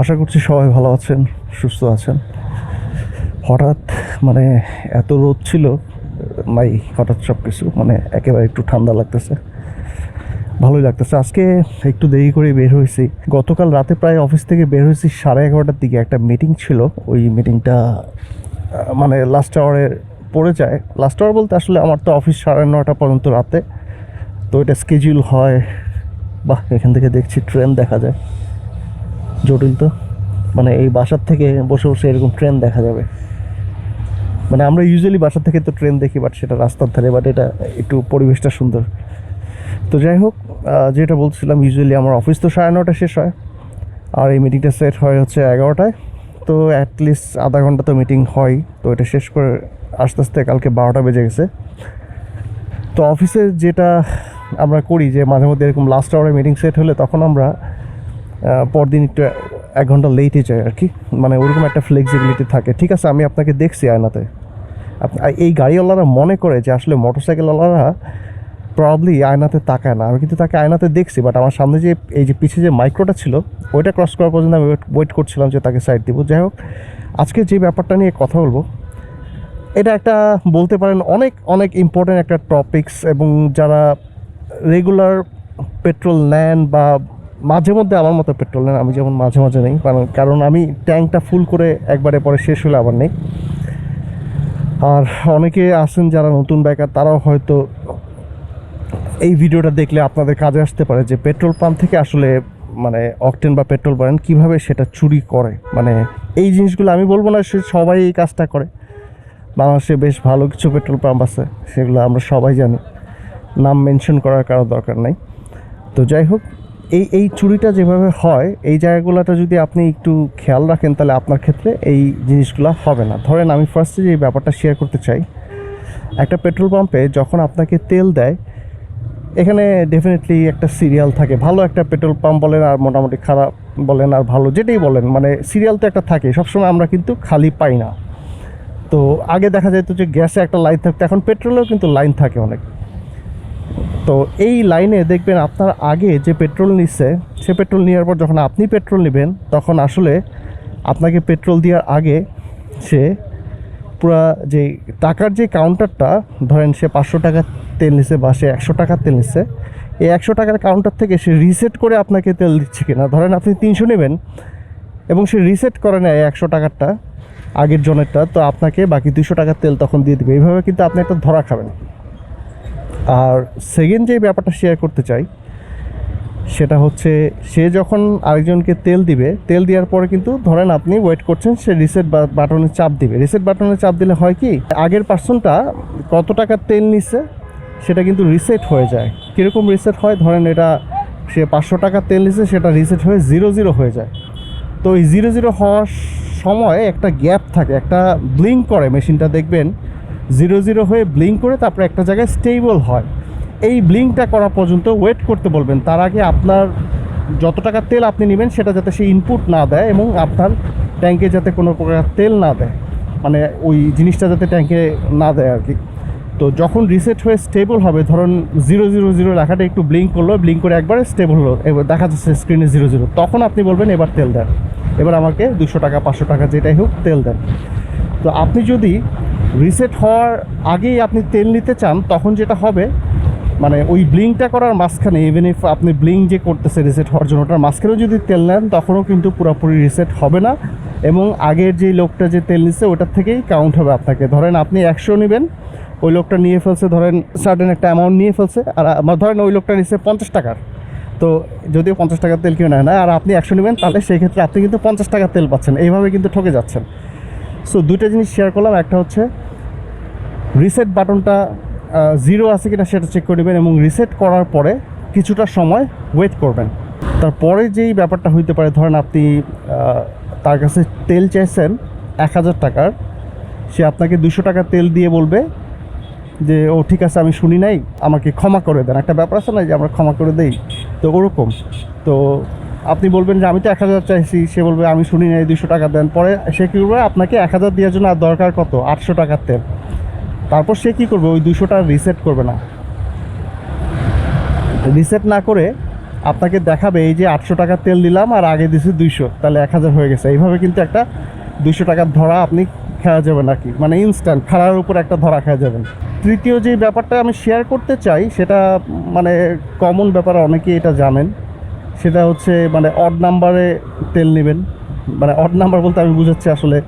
আশা করছি সবাই ভালো আছেন, সুস্থ আছেন। হঠাৎ মানে এত রোদ ছিল নাই হঠাৎ সব কিছু মানে একেবারে একটু ঠান্ডা লাগতেছে। ভালোই লাগতেছে। আজকে একটু দেরি করে বের হয়েছি। গতকাল রাতে প্রায় অফিস থেকে বের হয়েছি সাড়ে এগারোটার দিকে। একটা মিটিং ছিল। ওই মিটিংটা মানে লাস্ট আওয়ারে পড়ে যায়। লাস্ট আওয়ার বলতে আসলে আমার তো অফিস সাড়ে নটা পর্যন্ত রাতে। তো এটা স্কেজিউল হয়, বাহ, এখান থেকে দেখছি ট্রেন দেখা যায়। জটিল তো। মানে এই বাসার থেকে বসে বসে এরকম ট্রেন দেখা যাবে। মানে আমরা ইউজুয়ালি বাসার থেকে তো ট্রেন দেখি বাট সেটা রাস্তার ধারে বাট এটা একটু পরিবেশটা সুন্দর। তো যাই হোক যেটা বলছিলাম ইউজুয়ালি আমার অফিস তো সাড়ে নটা শেষ হয়, আর এই মিটিংটা সেট হয় হচ্ছে এগারোটায়। তো অ্যাটলিস্ট আধা ঘণ্টা তো মিটিং হয়, তো এটা শেষ করে আস্তে আস্তে কালকে বারোটা বেজে গেছে। তো অফিসে যেটা আমরা করি, যে মাঝে মধ্যে এরকম লাস্ট আওয়ারে মিটিং সেট হলে তখন আমরা পরদিন একটু এক ঘণ্টা লেটে যায় আর কি মানে ওরকম একটা ফ্লেক্সিবিলিটি থাকে। ঠিক আছে, আমি আপনাকে দেখছি আয়নাতে। এই গাড়িওয়ালারা মনে করে যে আসলে মোটরসাইকেলওয়ালারা প্রবলি আয়নাতে তাকায় না। আমি কিন্তু তাকে আয়নাতে দেখছি বাট আমার সামনে যে, এই যে পিছিয়ে যে মাইক্রোটা ছিল, ওইটা ক্রস করার পর্যন্ত আমি ওয়েট করছিলাম যে তাকে সাইড দিব। যাই হোক, আজকে যে ব্যাপারটা নিয়ে কথা বলব, এটা একটা বলতে পারেন অনেক অনেক ইম্পর্ট্যান্ট একটা টপিকস এবং যারা রেগুলার পেট্রোল নেন বা মাঝে মধ্যে আমার মতো পেট্রোল নেন, আমি যেমন মাঝে মাঝে নেই, কারণ কারণ আমি ট্যাঙ্কটা ফুল করে একবারে পরে শেষ হলে আবার নেই। আর অনেকে আছেন যারা নতুন বাইকার তারাও হয়তো এই ভিডিওটা দেখলে আপনাদের কাজে আসতে পারে যে পেট্রোল পাম্প থেকে আসলে মানে অকটেন বা পেট্রোল বলেন কীভাবে সেটা চুরি করে? মানে এই জিনিসগুলো আমি বলব না, সে সবাই এই কাজটা করে। বাংলাদেশে বেশ ভালো কিছু পেট্রোল পাম্প আছে, সেগুলো আমরা সবাই জানি। নাম মেনশন করার কারও দরকার নাই। তো যাই হোক এই এই চুরিটা যেভাবে হয়, এই জায়গাগুলোতে যদি আপনি একটু খেয়াল রাখেন, তাহলে আপনার ক্ষেত্রে এই জিনিসগুলো হবে না। ধরেন আমি ফার্স্টে যে ব্যাপারটা শেয়ার করতে চাই, একটা পেট্রোল পাম্পে যখন আপনাকে তেল দেয়, এখানে ডেফিনেটলি একটা সিরিয়াল থাকে। ভালো একটা পেট্রোল পাম্প বলেন আর মোটামুটি খারাপ বলেন আর ভালো যেটাই বলেন মানে সিরিয়াল তো একটা থাকে, সবসময় আমরা কিন্তু খালি পাই না। তো আগে দেখা যেত যে গ্যাসে একটা লাইন থাকতো, এখন পেট্রোলেও কিন্তু লাইন থাকে অনেক। তো এই লাইনে দেখবেন আপনার আগে যে পেট্রোল নিচ্ছে, সে পেট্রোল নেওয়ার পর যখন আপনি পেট্রোল নেবেন, তখন আসলে আপনাকে পেট্রোল দেওয়ার আগে সে পুরা যে টাকার যে কাউন্টারটা ধরেন সে পাঁচশো টাকা তেল নিচ্ছে বা সে একশো টাকার তেল নিচ্ছে এই একশো টাকার কাউন্টার থেকে সে রিসেট করে আপনাকে তেল দিচ্ছে কিনা? ধরেন আপনি তিনশো নেবেন এবং সে রিসেট করে নেয় একশো টাকারটা আগের জনেরটা, তো আপনাকে বাকি দুশো টাকার তেল তখন দিয়ে দেবে। এইভাবে কিন্তু আপনি একটা ধরা খাবেন। আর সেকেন্ড যে ব্যাপারটা শেয়ার করতে চাই, সেটা হচ্ছে সে যখন আরেকজনকে তেল দিবে, তেল দেওয়ার পরে কিন্তু ধরেন আপনি ওয়েট করছেন, সে রিসেট বাটনে চাপ দিবে। রিসেট বাটনে চাপ দিলে হয় কি, আগের পার্সনটা কত টাকার তেল নিচ্ছে সেটা কিন্তু রিসেট হয়ে যায়। কীরকম রিসেট হয়? ধরেন এটা সে পাঁচশো টাকার তেল নিচ্ছে সেটা রিসেট হয়ে জিরো জিরো হয়ে যায়। তো এই জিরো জিরো হওয়ার সময় একটা গ্যাপ থাকে, একটা ব্লিঙ্ক করে মেশিনটা দেখবেন জিরো জিরো হয়ে ব্লিঙ্ক করে তারপরে একটা জায়গায় স্টেবল হয়। এই ব্লিঙ্কটা করা পর্যন্ত ওয়েট করতে বলবেন। তার আগে আপনার যত টাকা তেল আপনি নেবেন, সেটা যাতে সে ইনপুট না দেয় এবং আপনার ট্যাঙ্কে যাতে কোনো প্রকার তেল না দেয়। মানে ওই জিনিসটা যাতে ট্যাঙ্কে না দেয় আর কি। তো যখন রিসেট হয়ে স্টেবল হবে, ধরুন জিরো জিরো জিরো লেখাটা একটু ব্লিঙ্ক করল, ব্লিঙ্ক করে একবারে স্টেবল হলো, এবার দেখা যাচ্ছে স্ক্রিনে জিরো জিরো। তখন আপনি বলবেন, এবার তেল দেন। এবার আমাকে দুশো টাকা, পাঁচশো টাকা, যেটাই হোক, তেল দেন। তো আপনি যদি রিসেট হওয়ার আগেই আপনি তেল নিতে চান, তখন যেটা হবে মানে ওই ব্লিংটা করার মাঝখানে ইভেন ইফ আপনি ব্লিং যে করতেছে রিসেট হওয়ার জন্য, ওটার মাঝখানেও যদি তেল নেন, তখনও কিন্তু পুরোপুরি রিসেট হবে না। এবং আগের যে লোকটা যে তেল নিচ্ছে, ওটার থেকেই কাউন্ট হবে আপনাকে। ধরেন আপনি একশো নেবেন, ওই লোকটা নিয়ে ফেলছে, ধরেন সার্টেন একটা অ্যামাউন্ট নিয়ে ফেলছে, আর আমার ধরেন ওই লোকটা নিচ্ছে পঞ্চাশ টাকার। তো যদিও পঞ্চাশ টাকার তেল কেউ নেয় না, আর আপনি একশো নেবেন, তাহলে সেই ক্ষেত্রে আপনি কিন্তু পঞ্চাশ টাকার তেল পাচ্ছেন। এইভাবে কিন্তু ঠকে যাচ্ছেন। সো দুইটা জিনিস শেয়ার করলাম, একটা হচ্ছে রিসেট বাটনটা জিরো আছে কিনা সেটা চেক করে নেবেন এবং রিসেট করার পরে কিছুটা সময় ওয়েট করবেন। তারপরে যেই ব্যাপারটা হইতে পারে, ধরেন আপনি তার কাছে তেল চাইছেন এক হাজার টাকার, সে আপনাকে দুশো টাকা তেল দিয়ে বলবে যে, ও, ঠিক আছে, আমি শুনি নাই, আমাকে ক্ষমা করে দেন। একটা ব্যাপার আছে না, যে আমরা ক্ষমা করে দেই, তো ওরকম। তো আপনি বলবেন যে, আমি তো এক হাজার চাইছি। সে বলবে, আমি শুনি নাই, দুশো টাকা দেন। পরে সে কী করবে আপনাকে এক হাজার দেওয়ার জন্য আর দরকার কত? আটশো টাকার তেল। তারপর সে কী করবে? ওই দুশোটা রিসেট করবে না। রিসেট না করে আপনাকে দেখাবে, এই যে আটশো টাকার তেল দিলাম আর আগে দিছি দুইশো, তাহলে এক হাজার হয়ে গেছে। এইভাবে কিন্তু একটা দুইশো টাকার ধরা আপনি খাওয়া যাবেন আর কি মানে ইনস্ট্যান্ট খাড়ার উপর একটা ধরা খাওয়া যাবেন তৃতীয় যে ব্যাপারটা আমি শেয়ার করতে চাই, সেটা মানে কমন ব্যাপার, অনেকেই এটা জানেন। সেটা হচ্ছে মানে অড নাম্বারে তেল নেবেন। মানে অড নাম্বার বলতে আমি বুঝাচ্ছি আসলে,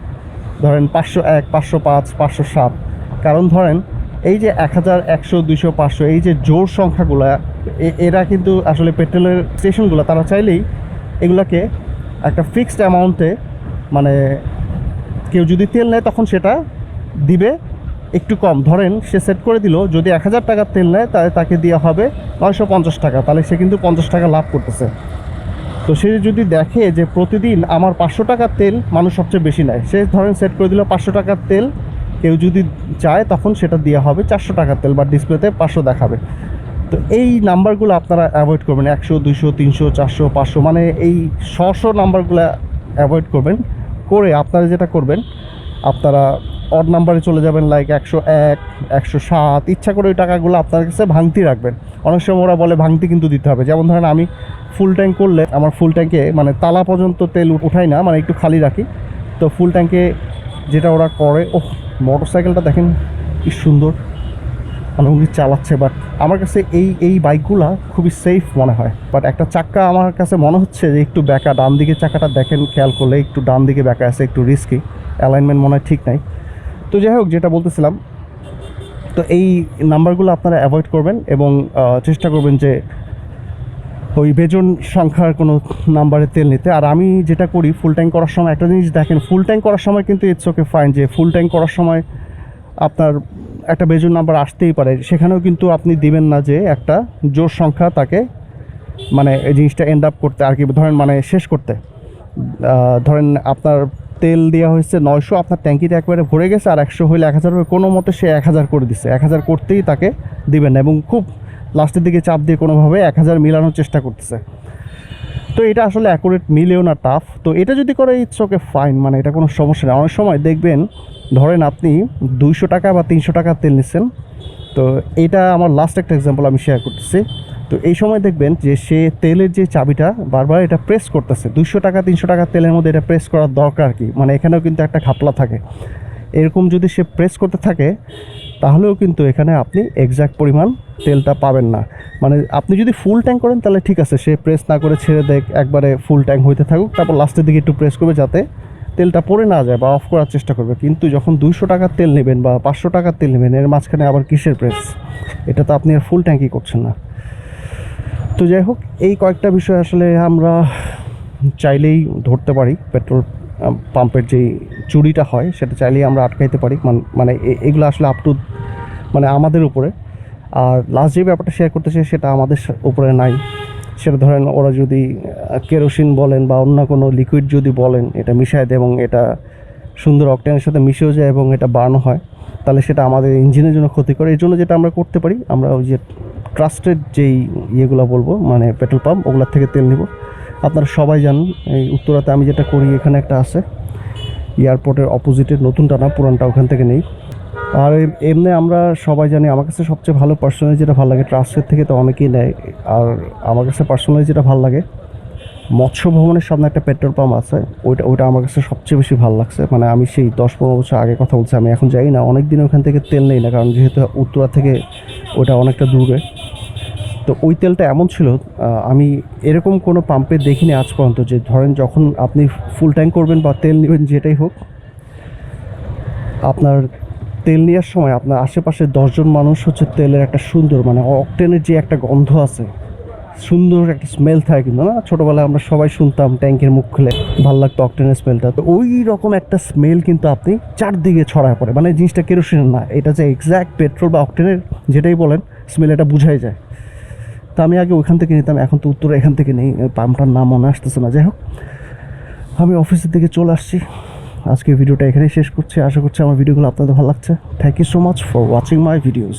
ধরেন পাঁচশো এক, পাঁচশো পাঁচ, পাঁচশো সাত। কারণ ধরেন, এই যে এক হাজার একশো, দুইশো, পাঁচশো, এই যে জোর সংখ্যাগুলো এরা কিন্তু আসলে পেট্রোলের স্টেশনগুলো, তারা চাইলেই এগুলাকে একটা ফিক্সড অ্যামাউন্টে মানে কেউ যদি তেল নেয় তখন সেটা দিবে একটু কম। ধরেন, সে সেট করে দিল, যদি এক হাজার টাকার তেল নেয়, তাহলে তাকে দেওয়া হবে নয়শো পঞ্চাশ টাকা, তাহলে সে কিন্তু পঞ্চাশ টাকা লাভ করতেছে। তো সে যদি দেখে যে প্রতিদিন আমার পাঁচশো টাকার তেল মানুষ সবচেয়ে বেশি নেয়, সে ধরেন সেট করে দিল পাঁচশো টাকার তেল কেউ যদি চায় তখন সেটা দেওয়া হবে চারশো টাকার তেল বা ডিসপ্লেতে পাঁচশো দেখাবে। তো এই নাম্বারগুলো আপনারা অ্যাভয়েড করবেন, একশো দুশো তিনশো, চারশো, পাঁচশো মানে এই ছশো নাম্বারগুলো অ্যাভয়েড করবেন। করে আপনারা যেটা করবেন, আপনারা অড নাম্বারে চলে যাবেন লাইক একশো এক, একশো সাত, ইচ্ছা করে ওই টাকাগুলো আপনার কাছে ভাঙতি রাখবেন। অনেক সময় ওরা বলে ভাঙতি কিন্তু দিতে হবে। যেমন ধরেন আমি ফুল ট্যাঙ্ক করলে, আমার ফুল ট্যাঙ্কে মানে তালা পর্যন্ত তেল উঠাই না মানে একটু খালি রাখি। তো ফুল ট্যাঙ্কে যেটা ওরা করে ও মোটর সাইকেলটা দেখেন কি সুন্দর। মানে উনি চালাচ্ছে বাট আমার কাছে এই এই বাইকগুলা খুবই সেফ মনে হয়। বাট একটা চাক্কা আমার কাছে মনে হচ্ছে যে একটু ব্যাকা ডান দিকে চাকাটা দেখেন, খেয়াল করলে একটু ডান দিকে ব্যাকা আছে, একটু রিস্কি অ্যালাইনমেন্ট মনে হয় ঠিক নাই। তো যাই হোক, যেটা বলতেছিলাম, তো এই নাম্বারগুলো আপনারা অ্যাভয়েড করবেন এবং চেষ্টা করবেন যে ওই বেজন সংখ্যার কোনো নাম্বারে তেল নিতে। আর আমি যেটা করি ফুল ট্যাঙ্ক করার সময়, একটা জিনিস দেখেন ফুল ট্যাঙ্ক করার সময় কিন্তু ইটস ওকে ফাইন যে ফুল ট্যাঙ্ক করার সময় আপনার একটা বেজন নাম্বার আসতেই পারে। সেখানেও কিন্তু আপনি দিবেন না যে একটা জোর সংখ্যা তাকে মানে এই জিনিসটা এন্ড আপ করতে, আর কি ধরেন মানে শেষ করতে। ধরেন আপনার তেল দেওয়া হয়েছে নয়শো, আপনার ট্যাঙ্কিতে একবারে ভরে গেছে, আর একশো হইলে এক হাজার কোনো মতে সে এক হাজার করে দিচ্ছে এক হাজার করতেই তাকে দিবেন না। এবং খুব লাস্টের দিকে চাপ দিয়ে কোনোভাবে এক হাজার মিলানোর চেষ্টা করতেছে। তো এটা আসলে অ্যাকুরেট মিলেও না টাফ তো এটা যদি করে ইটস ওকে ফাইন মানে এটা কোনো সমস্যা নেই। অনেক সময় দেখবেন, ধরেন আপনি দুইশো টাকা বা তিনশো টাকা তেল নিচ্ছেন। তো এটা আমার লাস্ট একটা এক্সাম্পল আমি শেয়ার করতেছি। তো এই সময় দেখবেন যে সে তেলের যে চাবিটা, বারবার এটা প্রেস করতেছে। দুশো টাকা, তিনশো টাকা তেলের মধ্যে এটা প্রেস করার দরকার কি? মানে এখানেও কিন্তু একটা খাপলা থাকে। এরকম যদি সে প্রেস করতে থাকে তাহলেও কিন্তু এখানে আপনি এক্স্যাক্ট পরিমাণ তেলটা পাবেন না। মানে আপনি যদি ফুল ট্যাঙ্ক করেন তাহলে ঠিক আছে, সে প্রেস না করে ছেড়ে দেখ একবারে ফুল ট্যাঙ্ক হইতে থাকুক, তারপর লাস্টের দিকে একটু প্রেস করবে যাতে তেলটা পড়ে না যায় বা অফ করার চেষ্টা করবে। কিন্তু যখন দুইশো টাকার তেল নেবেন বা পাঁচশো টাকার তেল নেবেন, এর মাঝখানে আবার কিসের প্রেস এটা তো আপনি আর ফুল ট্যাঙ্কই করছেন না। তো যাই হোক, এই কয়েকটা বিষয় আসলে আমরা চাইলেই ধরতে পারি পেট্রোল পাম্পের যেই চুরিটা হয়, সেটা চাইলেই আমরা আটকাইতে পারি। মানে এগুলো আসলে আপ টু মানে আমাদের উপরে। আর লাস্ট যে ব্যাপারটা শেয়ার করতে চাই সেটা আমাদের উপরে নাই। সেটা ধরেন ওরা যদি কেরোসিন বলেন বা অন্য কোনো লিকুইড যদি বলেন, এটা মিশায় দেয় এবং এটা সুন্দর অকটেনের সাথে মিশেও যায় এবং এটা বার্ন হয়, তাহলে সেটা আমাদের ইঞ্জিনের জন্য ক্ষতি করে এই জন্য যেটা আমরা করতে পারি, আমরা ওই যে ট্রাস্টেড যেই ইয়েগুলো বলব মানে পেট্রোল পাম্প ওগুলোর থেকে তেল নিব। আপনারা সবাই জানেন, এই উত্তরাতে আমি যেটা করি, এখানে একটা আছে, এয়ারপোর্টের অপোজিটের নতুনটা না, পুরানটা ওখান থেকে নেই। আর এমনি আমরা সবাই জানি, আমার কাছে সবচেয়ে ভালো পার্সোনালি যেটা ভালো লাগে, ট্রাস্টের থেকে তো অনেকেই নেয়। আর আমার কাছে পার্সোনালি যেটা ভালো লাগে, মৎস্য ভবনের সামনে একটা পেট্রোল পাম্প আছে, ওইটা ওইটা আমার কাছে সবচেয়ে বেশি ভালো লাগছে। মানে আমি সেই দশ পনেরো বছর আগে কথা বলছি, আমি এখন যাই না অনেক দিন ওখান থেকে তেল নেই না, কারণ যেহেতু উত্তরা থেকে ওটা অনেকটা দূরে। তো ওই তেলটা এমন ছিল আমি এরকম কোনো পাম্পে দেখিনি আজ পর্যন্ত যে ধরেন যখন আপনি ফুল ট্যাঙ্ক করবেন বা তেল নেবেন যেটাই হোক, আপনার তেল নেওয়ার সময় আপনার আশেপাশে দশজন মানুষ হচ্ছে তেলের একটা সুন্দর মানে অকটেনের যে একটা গন্ধ আছে, সুন্দর একটা স্মেল থাকে কিন্তু না? ছোটোবেলায় আমরা সবাই শুনতাম ট্যাঙ্কের মুখ খুলে ভালো লাগতো অকটেনের স্মেলটা তো ওই রকম একটা স্মেল কিন্তু আপনি চারদিকে ছড়ায় পড়ে মানে জিনিসটা কেরোসিনের না, এটা যে এক্স্যাক্ট পেট্রোল বা অকটেনের যেটাই বলেন স্মেল এটা বুঝাই যায়। তো আমি আগে ওইখান থেকে নিতাম, এখন তো উত্তরে এখান থেকে নেই পাম্পটার নাম মনে আসতেছে না। যাই হোক, আমি অফিসের দিকে চলে আসছি। আজকে ভিডিওটা এখানেই শেষ করছি। আশা করছি আমার ভিডিওগুলো আপনাদের ভালো লাগছে। Thank you so much for watching my videos